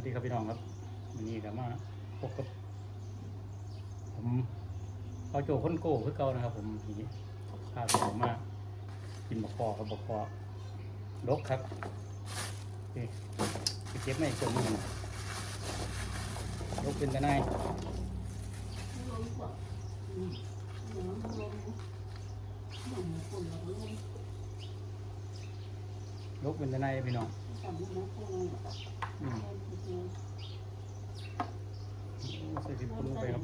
วัสดีครับพี่น้องครับวันนี้ก็มาพบกับ ผมเอาโจคนโก้คือเก่านะครับ ผมทีนี้พาพี่น้องมากินบกคอครับบกคอลกครับนี่ไปเก็บไม่จนมันลกเป็นกันไงลกเป็นกันไงพี่น้องอืม ใส่ดิบปรุงไปครับ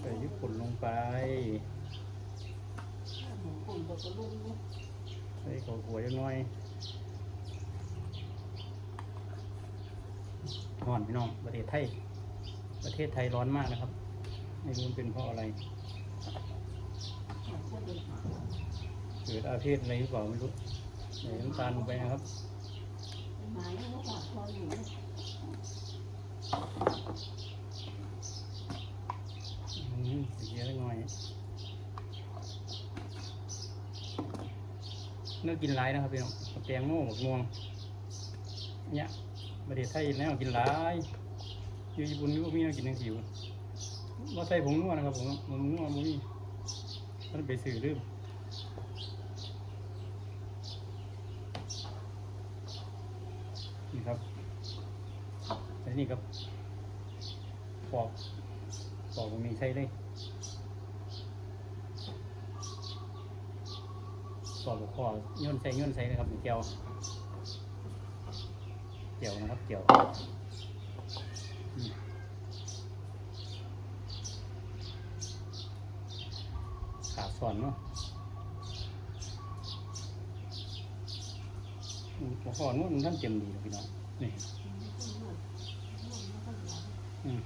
ใส่ปุ่นลงไปใส่ข้าวหัวยังน้อยร้อนพี่น้องประเทศไทย ประเทศไทยร้อนมากนะครับ ไม่รู้เป็นเพราะอะไร เกิดอาเพศอะไรหรือเปล่าไม่รู้ใส่น้ำตาลลงไปนะครับอืมเยอะหน่อยเนื้อกินหลายนะครับพี่น้องแตงโมหมกม่วงเนี่ยประเทศไทยแล้วกินหลายอยู่ญี่ปุ่นนี่ก็มีเนื้กินทั้งสิวว่าใส่ผงนัวนะครับผมผงนัวมันมีมันไปสื่อลืม ครับแล้วนี่ครับปอกปอกตรงนี้ใส่เลยปอกคอย่นใส่ย่นใส่นะครับเจียวเจียวนะครับเจียวขาสอนเนาะ อืมหัวข้อนู้นท่านเต็มดีเลยพี่น้องนี่อืม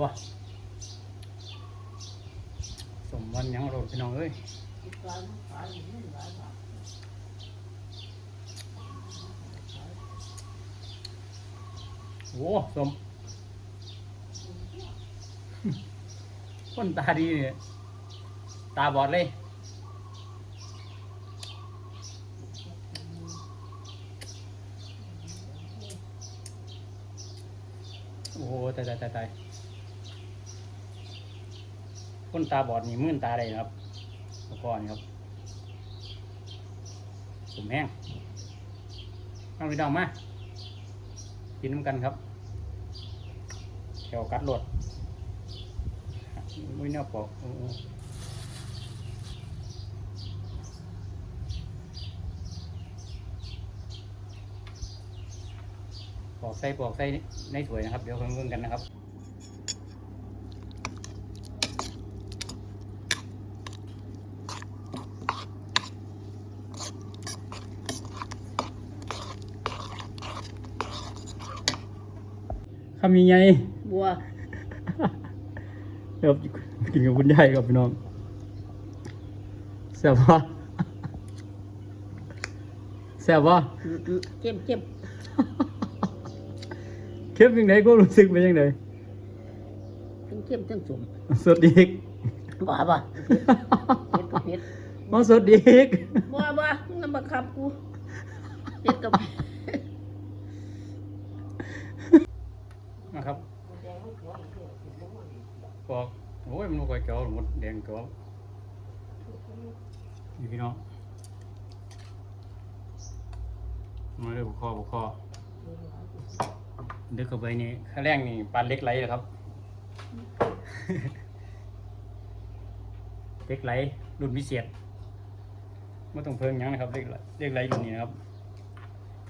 ว้าสมวันยังโรดพี่น้องเอ้ยโว้สม คนตาดีเนี่ยตาบอดเลย โอ้โหตายตายตายตายคนตาบอดนี่มื่นตาได้นะครับเมื่อก่อนครับสมแห้งเอาไปดองมา กินน้ำกันครับแถวกัดรด ไม่น่าปอกปอกไส้ปอกไส้ในถ้วยนะครับ เดี๋ยวค่อยเบิ่งกันนะครับคำยังไง บัวเดี๋ยวกินกับคุณยายกับพี่น้องแซ่บปะแซ่บปะเจ็บเจ็บเข้มยังไงก็รู้สึกเป็นยังไงทั้งเจ็บทั้งสมสดอีกบ้าบ่เผ็ดกับเผ็ดมาสดอีกบ้าบ่น้ำบักขับกูเผ็ดกับเผ็ด นะครับ บอกโอ้ยมันบ่ค่อยเกี่ยวหมดแดงเกี่ยวนี่พี่น้องมาเลยบุคอบุคอดึกเข้าไปนี่ข้าแรงนี่ปลาเล็กไหลเลยครับเล็กไหลรุ่นพิเศษไม่ต้องเพิ่งยังนะครับเล็กไหลเล็กไหลรุ่นนี้นะครับ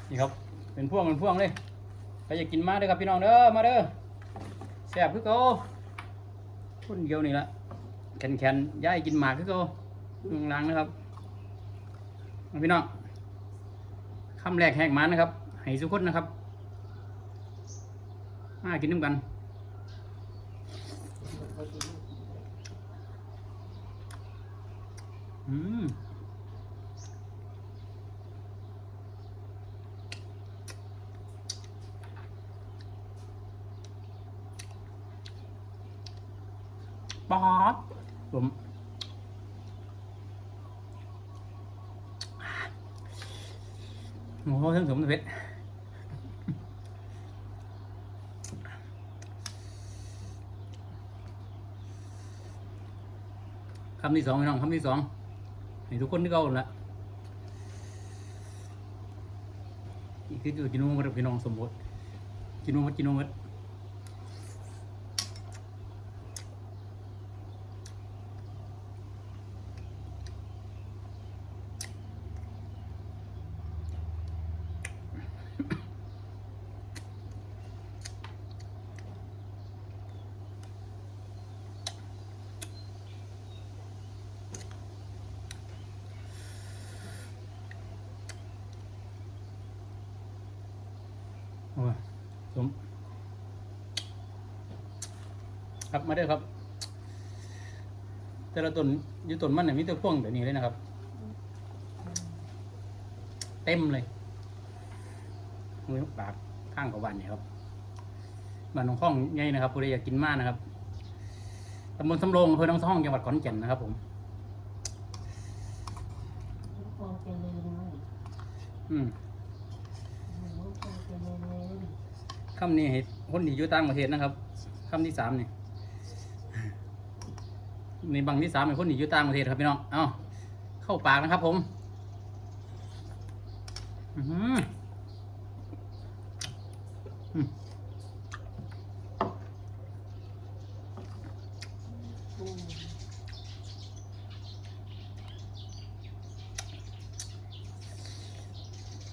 นี่ครับเป็นพ่วงเป็นพ่วงเลยใครอยากกินมาเด้อครับพี่น้องเด้อมาเด้อแซ่บคือเก่า คนเดียวนี่ละแข็งแข็งๆย้ายกินหมากคือเก่าลุงลังนะครับพี่น้องคำแรกแหกหมันนะครับให้สุกคนนะครับมากินน้ำกันอืม ป๊อดผมโอ้โหทั้งสมเพชรคำที่สองพี่น้องคำที่สองให้ทุกคนที่เขาละนี่คือกินนุ่มกับพี่น้องสมบูรณ์กินนุ่มกินนุ่มโอ้ย สมครับมาเด้อครับ แต่ละต้นออยู่ต้นมันเนี่ยมีแต่พ่วงแบบนี้เลยนะครับ เต็มเลยมือปากข้างกับวันเนี่ยครับบ้านหนองข้องใหญ่นะครับผู้ใดอยากกินมากนะครับตำบลสำโรงอำเภอหนองท่องจังหวัดขอนแก่นนะครับ ผมคงจะลืมเลยอืม คงจะลืมเลย คำนี้ให้คนที่อยู่ต่างประเทศนะครับคำที่สามนี่ในบังที่สามเป็นคนที่อยู่ต่างประเทศครับพี่น้องเอาเข้าปากนะครับ ผมอืมอืม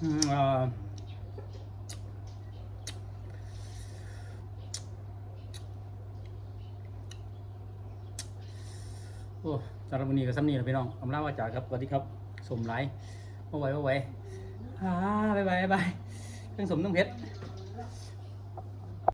อืมเอ่อ โอ้สารบวันนี้กับซ้ำนี่แหละพี่น้องอำลาว่าจาครับสวัสดีครับ สมไรว่าไหวว่าไหวอ่าบายบายบายบายทั้งสมทั้งเพชร